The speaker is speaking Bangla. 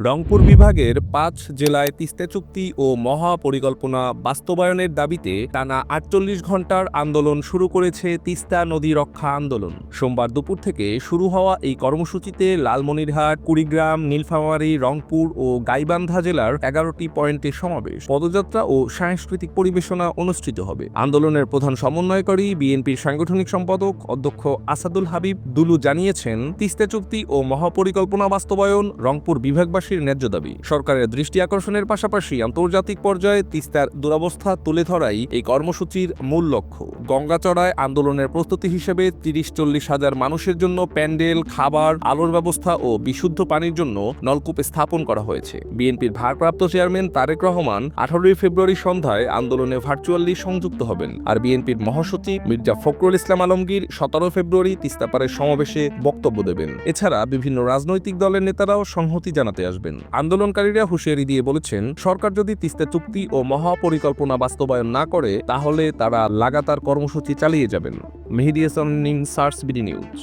রংপুর বিভাগের পাঁচ জেলায় তিস্তা চুক্তি ও মহাপরিকল্পনা বাস্তবায়নের দাবিতে টানা আটচল্লিশ ঘণ্টার আন্দোলন শুরু করেছে তিস্তা নদী রক্ষা আন্দোলন। সোমবার দুপুর থেকে শুরু হওয়া এই কর্মসূচিতে লালমনিরহাট, কুড়িগ্রাম, নীলফামারী, রংপুর ও গাইবান্ধা জেলার এগারোটি পয়েন্টে সমাবেশ। পদযাত্রা ও সাংস্কৃতিক পরিবেশনা অনুষ্ঠিত হবে। আন্দোলনের প্রধান সমন্বয়কারী বিএনপির সাংগঠনিক সম্পাদক অধ্যক্ষ আসাদুল হাবিব দুলু জানিয়েছেন, তিস্তা চুক্তি ও মহাপরিকল্পনা বাস্তবায়ন রংপুর বিভাগবাসীর ন্যায্য দাবি। সরকারের দৃষ্টি আকর্ষণের পাশাপাশি আন্তর্জাতিক পর্যায়ে তিস্তার দুরবস্থা তুলে ধরাই এই কর্মসূচির মূল লক্ষ্য। গঙ্গাচড়ায় আন্দোলনের প্রস্তুতি হিসেবে তিরিশ চল্লিশ হাজার মানুষের জন্য প্যান্ডেল, খাবার, আলোর ব্যবস্থা ও বিশুদ্ধ পানির জন্য নলকূপ স্থাপন করা হয়েছে। বিএনপির ভারপ্রাপ্ত চেয়ারম্যান তারেক রহমান আঠারোই ফেব্রুয়ারি সন্ধ্যায় আন্দোলনে ভার্চুয়ালি সংযুক্ত হবেন আর বিএনপির মহাসচিব মির্জা ফখরুল ইসলাম আলমগীর সতেরো ফেব্রুয়ারি তিস্তাপাড়ের সমাবেশে বক্তব্য দেবেন। এছাড়া বিভিন্ন রাজনৈতিক দলের নেতারাও সংহতি জানাতে আন্দোলনকারীরা হুঁশিয়ারি দিয়ে বলেছেন, সরকার যদি তিস্তা চুক্তি ও মহাপরিকল্পনা বাস্তবায়ন না করে, তাহলে তারা লাগাতার কর্মসূচি চালিয়ে যাবেন। মেহেদি হাসান সার্স, বিডি নিউজ।